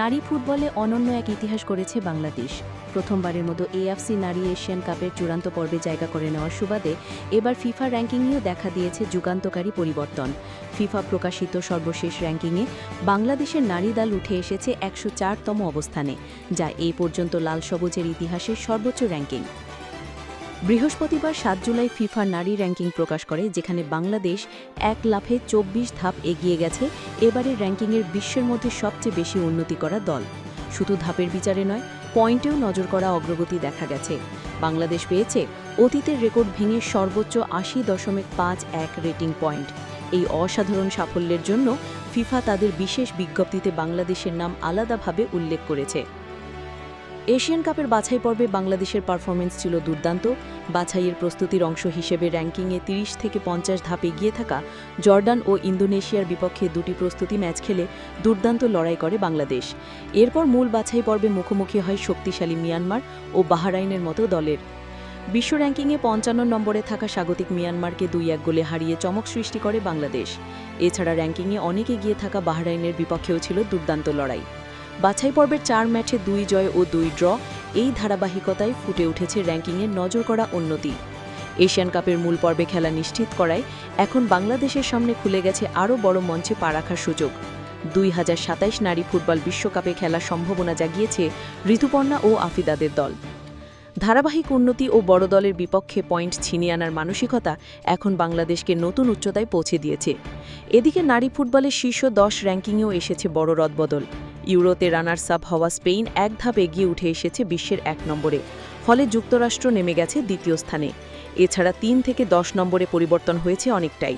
নারী ফুটবলে অনন্য এক ইতিহাস করেছে বাংলাদেশ। প্রথমবারের মতো এএফসি নারী এশিয়ান কাপের চূড়ান্ত পর্বে জায়গা করে নেওয়ার সুবাদে এবার ফিফা র্যাঙ্কিংয়েও দেখা দিয়েছে যুগান্তকারী পরিবর্তন। ফিফা প্রকাশিত সর্বশেষ র্যাঙ্কিংয়ে বাংলাদেশের নারী দল উঠে এসেছে একশো চারতম অবস্থানে, যা এই পর্যন্ত লাল সবুজের ইতিহাসের সর্বোচ্চ র্যাঙ্কিং। বৃহস্পতিবার সাত জুলাই ফিফা নারী র্যাঙ্কিং প্রকাশ করে, যেখানে বাংলাদেশ এক লাফে চব্বিশ ধাপ এগিয়ে গেছে। এবারের র্যাঙ্কিংয়ের বিশ্বের মধ্যে সবচেয়ে বেশি উন্নতি করা দল। শুধু ধাপের বিচারে নয়, পয়েন্টেও নজর করা অগ্রগতি দেখা গেছে। বাংলাদেশ পেয়েছে অতীতের রেকর্ড ভেঙে সর্বোচ্চ আশি দশমিক পাঁচ এক রেটিং পয়েন্ট। এই অসাধারণ সাফল্যের জন্য ফিফা তাদের বিশেষ বিজ্ঞপ্তিতে বাংলাদেশের নাম আলাদাভাবে উল্লেখ করেছে। এশিয়ান কাপের বাছাই পর্বে বাংলাদেশের পারফরমেন্স ছিল দুর্দান্ত। বাছাইয়ের প্রস্তুতির অংশ হিসেবে র্যাঙ্কিংয়ে ৩০ থেকে পঞ্চাশ ধাপ এগিয়ে থাকা জর্ডান ও ইন্দোনেশিয়ার বিপক্ষে দুটি প্রস্তুতি ম্যাচ খেলে দুর্দান্ত লড়াই করে বাংলাদেশ। এরপর মূল বাছাই পর্বে মুখোমুখি হয় শক্তিশালী মিয়ানমার ও বাহারাইনের মতো দলের। বিশ্ব র্যাঙ্কিংয়ে পঞ্চান্ন নম্বরে থাকা স্বাগতিক মিয়ানমারকে দুই এক গোলে হারিয়ে চমক সৃষ্টি করে বাংলাদেশ। এছাড়া র্যাঙ্কিংয়ে অনেক এগিয়ে থাকা বাহরাইনের বিপক্ষেও ছিল দুর্দান্ত লড়াই। বাছাই পর্বের চার ম্যাচে দুই জয় ও দুই ড্র, এই ধারাবাহিকতায় ফুটে উঠেছে র্যাঙ্কিংয়ের নজর করা উন্নতি। এশিয়ান কাপের মূল পর্বে খেলা নিশ্চিত করায় এখন বাংলাদেশের সামনে খুলে গেছে আরও বড় মঞ্চে পা রাখার সুযোগ। দুই হাজার সাতাইশ নারী ফুটবল বিশ্বকাপে খেলার সম্ভাবনা জাগিয়েছে ঋতুপর্ণা ও আফিদাদের দল। ধারাবাহিক উন্নতি ও বড় দলের বিপক্ষে পয়েন্ট ছিনিয়ে আনার মানসিকতা এখন বাংলাদেশকে নতুন উচ্চতায় পৌঁছে দিয়েছে। এদিকে নারী ফুটবলের শীর্ষ দশ র্যাঙ্কিংয়েও এসেছে বড় রদবদল। ইউরোতে রানার্স আপ হওয়া স্পেন এক ধাপ এগিয়ে উঠে এসেছে বিশ্বের এক নম্বরে, ফলে যুক্তরাষ্ট্র নেমে গেছে দ্বিতীয় স্থানে। এছাড়া তিন থেকে দশ নম্বরে পরিবর্তন হয়েছে অনেকটাই।